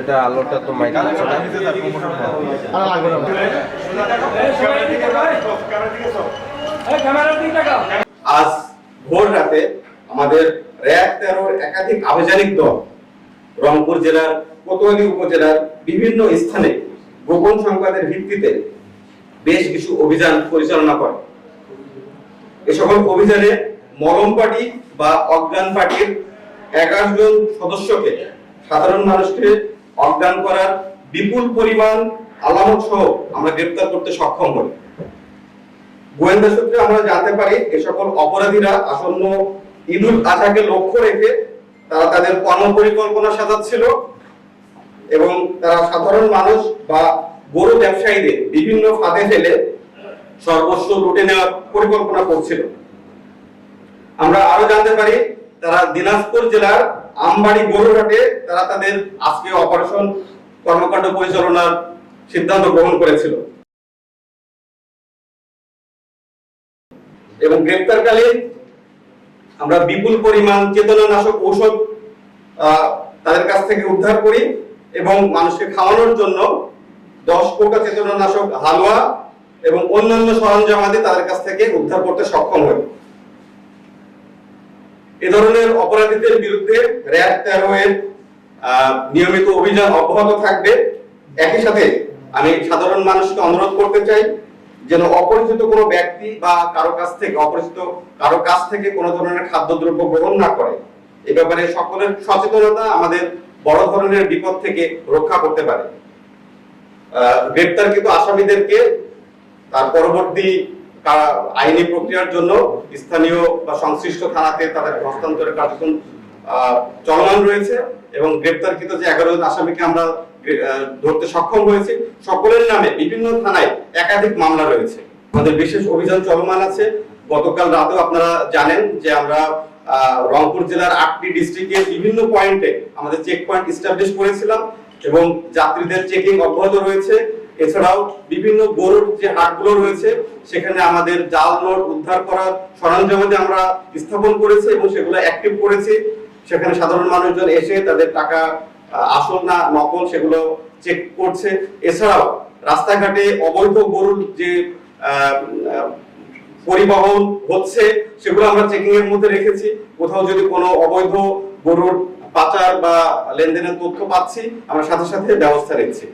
এটা আলোটা তো মাইক হচ্ছে না আর লাগবে না। আজ ভোর রাতে আমাদের র্যাব তেরোর একাধিক আবেদনিক দল রংপুর জেলার কোতোয়ালি উপজেলার বিভিন্ন স্থানে গোপন সংবাদের ভিত্তিতে বেশ কিছু অভিযান পরিচালনা করে। এ সকল অভিযানে মলম পার্টি বা অজ্ঞান পার্টির এগারো জন সদস্যকে সাধারণ মানুষকে অজ্ঞান করার বিপুল পরিমাণ আলামত সহ আমরা গ্রেপ্তার করতে সক্ষম হই। গোয়েন্দা সূত্রে আমরা জানতে পারি, এ সকল অপরাধীরা আসন্ন ঈদুল আজহাকে লক্ষ্য রেখে তারা তাদের কর্মপরিকল্পনা সাজাচ্ছিল এবং তারা সাধারণ মানুষ বা গরু ব্যবসায়ীদের বিভিন্ন ফাঁদে ফেলে সর্বস্ব লুটে নেওয়ার পরিকল্পনা করছিল। আমরা আরও জানতে পারি, তারা দিনাজপুর জেলার আমবাড়ি গরুরহাটে তারা তাদের আজকে অপারেশন কর্মকাণ্ড পরিচালনার সিদ্ধান্ত গ্রহণ করেছিল। এবং গ্রেপ্তারকালীন আমরা বিপুল পরিমাণ চেতনানাশক ঔষধ তাদের কাছ থেকে উদ্ধার করি এবং মানুষকে খাওয়ানোর জন্য দশ কোটা চেতনানাশক হালুয়া এবং অন্যান্য সরঞ্জামাদি তাদের কাছ থেকে উদ্ধার করতে সক্ষম হই। এ ধরনের অপরাধীদের বিরুদ্ধে র্যাব তেরো এর নিয়মিত অভিযান অব্যাহত থাকবে। একই সাথে আমি সাধারণ মানুষকে অনুরোধ করতে চাই যেন অপরিচিত কোনো ব্যক্তি বা কারও কাছ থেকে, অপরিচিত কারও কাছ থেকে কোনো ধরনের খাদ্যদ্রব্য গ্রহণ না করে। এ ব্যাপারে সকলের সচেতনতা আমাদের বড় ধরনের বিপদ থেকে রক্ষা করতে পারে। গ্রেপ্তারকৃত আসামিদেরকে তার পরবর্তী আইনি প্রক্রিয়ার জন্য স্থানীয় বা সংশ্লিষ্ট থানাতে তাদের হস্তান্তরের কার্যক্রম চলমান রয়েছে এবং গ্রেপ্তারকৃত যে এগারো জন আসামিকে আমরা ধরতে সক্ষম হয়েছি। সকলের নামে বিভিন্ন থানায় একাধিক মামলা রয়েছে। আমাদের বিশেষ অভিযান চলমান আছে। গতকাল রাতেও আপনারা জানেন যে আমরা রংপুর জেলার আটটি ডিস্ট্রিক্টের বিভিন্ন পয়েন্টে আমাদের চেক পয়েন্ট স্টাবলিশ করেছিলাম এবং যাত্রীদের চেকিং অব্যাহত রয়েছে। এছাড়াও বিভিন্ন গরুর যে হাটগুলো রয়েছে, সেখানে আমাদের জাল নোট উদ্ধার করার সরঞ্জামাদি আমরা স্থাপন করেছি এবং সেগুলো অ্যাক্টিভ করেছি। সেখানে সাধারণ মানুষজন এসে তাদের টাকা আসল না নকল সেগুলো চেক করছে। এছাড়াও রাস্তাঘাটে অবৈধ গরুর যে পরিবহন হচ্ছে, সেগুলো আমরা চেকিং এর মধ্যে রেখেছি। কোথাও যদি কোনো অবৈধ গরুর পাচার বা লেনদেনের তথ্য পাচ্ছি, আমরা সাথে সাথে ব্যবস্থা নিচ্ছি।